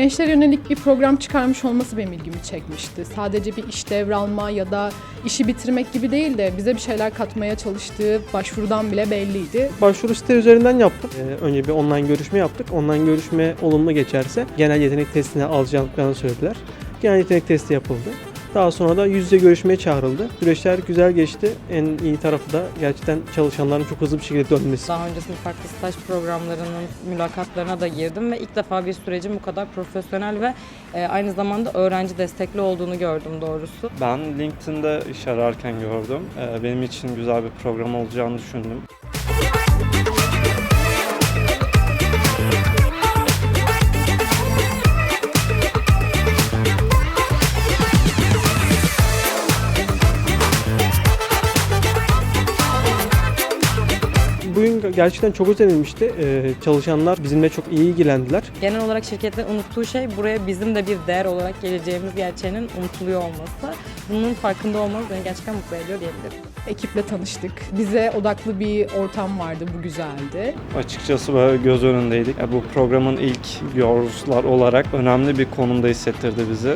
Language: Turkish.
gençlere yönelik bir program çıkarmış olması benim ilgimi çekmişti. Sadece bir iş devralma ya da işi bitirmek gibi değil de bize bir şeyler katmaya çalıştığı başvurudan bile belliydi. Başvuru site üzerinden yaptım. Ee, önce bir online görüşme yaptık. Online görüşme olumlu geçerse genel yetenek testine alacaklarını söylediler. Genel yetenek testi yapıldı. Daha sonra da yüz yüze görüşmeye çağrıldı. Süreçler güzel geçti. En iyi tarafı da gerçekten çalışanların çok hızlı bir şekilde dönmesi. Daha öncesinde farklı staj programlarının mülakatlarına da girdim ve ilk defa bir sürecin bu kadar profesyonel ve e, aynı zamanda öğrenci destekli olduğunu gördüm doğrusu. Ben LinkedIn'de iş ararken gördüm. Ee, Benim için güzel bir program olacağını düşündüm. Bugün gerçekten çok özenilmişti. Ee, çalışanlar bizimle çok iyi ilgilendiler. Genel olarak şirketlerin unuttuğu şey buraya bizim de bir değer olarak geleceğimiz gerçeğinin unutuluyor olması. Bunun farkında olmamız beni gerçekten mutlu ediyor diyebilirim. Ekiple tanıştık. Bize odaklı bir ortam vardı, bu güzeldi. Açıkçası böyle göz önündeydik. Ya Bu programın ilk yoruzlar olarak önemli bir konumda hissettirdi bizi.